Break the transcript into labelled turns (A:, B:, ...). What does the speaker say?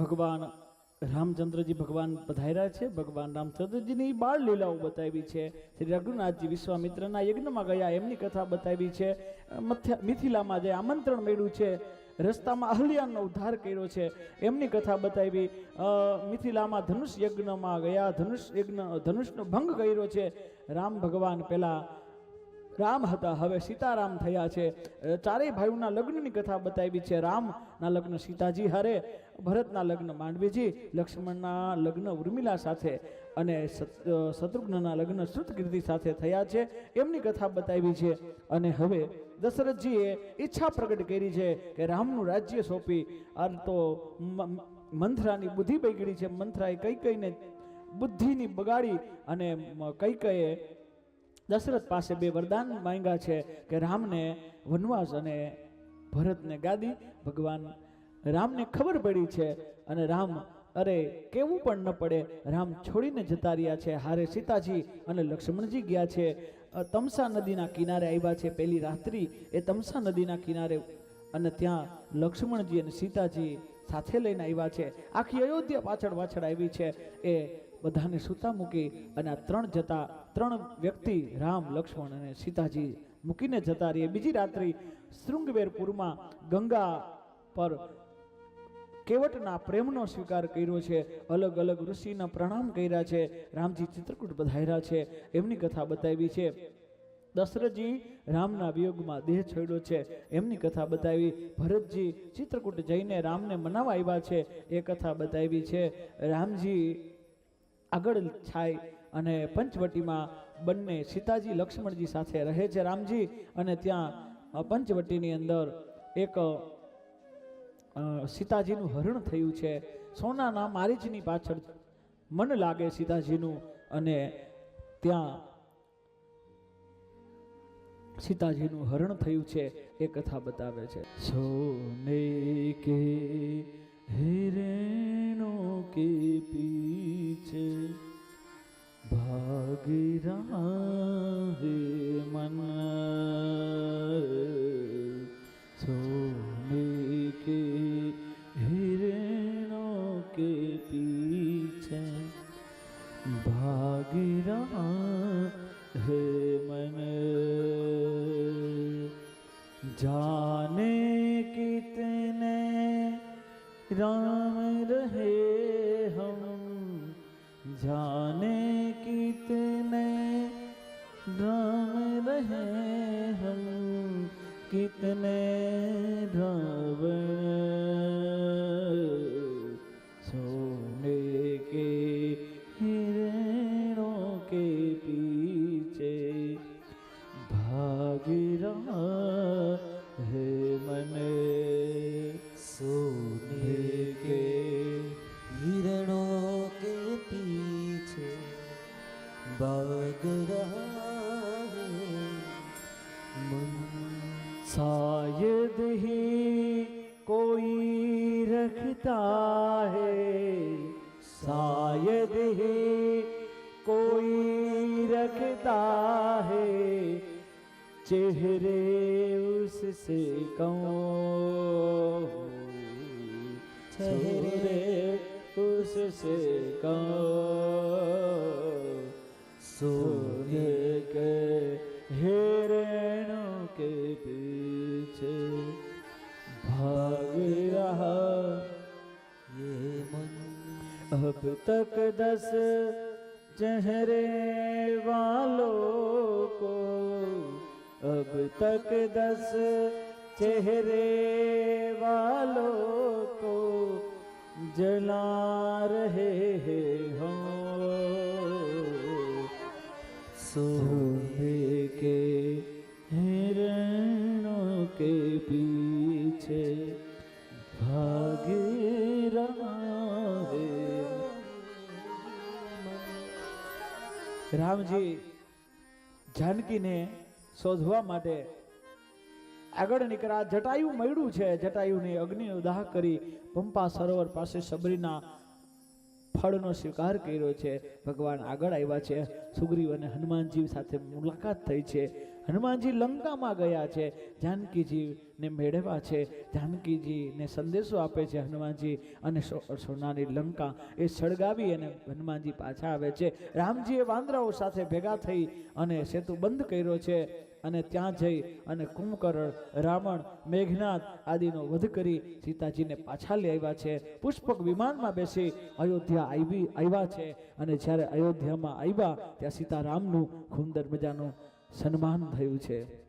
A: ભગવાન રામચંદ્રજી ભગવાન પધાર્યા છે. ભગવાન રામચંદ્રજીની બાળ લીલાઓ બતાવી છે. શ્રી રઘુનાથજી વિશ્વામિત્રના યજ્ઞમાં ગયા, એમની કથા બતાવી છે. મિથિલામાં જે આમંત્રણ મળ્યું છે, રસ્તામાં અહલ્યાનો ઉદ્ધાર કર્યો છે, એમની કથા બતાવી મિથિલામાં ધનુષ યજ્ઞમાં ગયા, ધનુષ યજ્ઞ, ધનુષનો ભંગ કર્યો છે. રામ ભગવાન પેલા રામ હતા. હવે સીતારામ થયા છે. ચારેય ભાઈઓના લગ્નની કથા બતાવી છે. રામના લગ્ન સીતાજી હારે, ભરતના લગ્ન માંડવીજી, લક્ષ્મણના લગ્ન ઉર્મિલા સાથે અને શત્રુઘ્નના લગ્ન શ્રુતકીર્તિ સાથે થયા છે. એમની કથા બતાવી છે. અને હવે દશરથજીએ ઈચ્છા પ્રગટ કરી છે કે રામનું રાજ્ય સોંપી. આ તો મંથરાની બુદ્ધિ બગડી છે. મંથરાએ કઈ કઈને બુદ્ધિની બગાડી અને કઈ કઈએ દશરથ પાસે બે વરદાન માંગ્યા છે કે રામને વનવાસ અને ભરતને ગાદી. ભગવાન રામને ખબર પડી છે અને રામ, અરે, કેવું પણ ન પડે. રામ છોડીને જતા રહ્યા છે. હારે સીતાજી અને લક્ષ્મણજી ગયા છે. તમસા નદીના કિનારે આવ્યા છે. પહેલી રાત્રિ એ તમસા નદીના કિનારે અને ત્યાં લક્ષ્મણજી અને સીતાજી સાથે લઈને આવ્યા છે. આખી અયોધ્યા પાછળ પાછળ આવી છે. એ બધાને સૂતા મૂકી અને આ ત્રણ જતા, ત્રણ વ્યક્તિ રામ, લક્ષ્મણ અને સીતાજી મૂકીને જતા રહીએ. બીજી રાત્રિ શૃંગવેરપુરમાં ગંગા પર કેવટના પ્રેમનો સ્વીકાર કર્યો છે, અલગ અલગ ઋષિના પ્રણામ કર્યા છે, રામજી ચિત્રકૂટ બધાયરા છે, એમની કથા બતાવી છે. દશરથજી રામના વિયોગમાં દેહ છોડ્યો છે, એમની કથા બતાવી. ભરતજી ચિત્રકૂટ જઈને રામને મનાવવા આવ્યા છે, એ કથા બતાવી છે. રામજી આગળ છાય અને પંચવટીમાં બંને સીતાજી, લક્ષ્મણજી સાથે રહે છે રામજી અને ત્યાં પંચવટીની અંદર એક સીતાજીનું હરણ થયું છે. સોનાના મારીચની પાછળ મન લાગે સીતાજીનું અને ત્યાં સીતાજીનું હરણ થયું છે. એ કથા બતાવે છે. સોને કે के पीछे भाग रहा है मन सोने के हिरणों के पीछे भाग रहा है मन जाने कितने राम रहे जाने कितने राम रहे हम कितने शायद ही कोई रखता है शायद ही कोई रखता है चेहरे उससे कौन चेहरे उससे कौन सोने के तक दस चेहरे वालों को अब तक दस चेहरे वालों को जला रहे हो सोने રામજી જાનકીને શોધવા માટે આગળ નીકળ્યા. જટાયુ મળ્યું છે. જટાયુને અગ્નિનો દાહ કરી પંપા સરોવર પાસે સબરીના ફળનો સ્વીકાર કર્યો છે. ભગવાન આગળ આવ્યા છે. સુગ્રીવ અને હનુમાનજી સાથે મુલાકાત થઈ છે. હનુમાનજી લંકામાં ગયા છે, જાનકીજીને મેળવ્યા છે, જાનકીજીને સંદેશો આપે છે હનુમાનજી અને સોનાની લંકા એ સળગાવી અને હનુમાનજી પાછા આવે છે. રામજીએ વાંદરાઓ સાથે ભેગા થઈ અને સેતુ બંધ કર્યો છે અને ત્યાં જઈ અને કુંભકર્ણ, રાવણ મેઘનાથ આદિનો વધ કરી સીતાજીને પાછા લઈ આવ્યા છે. પુષ્પક વિમાનમાં બેસી અયોધ્યા આવી, આવ્યા છે અને જ્યારે અયોધ્યામાં આવ્યા ત્યાં સીતારામનું સુંદર મજાનું સન્માન થયું છે.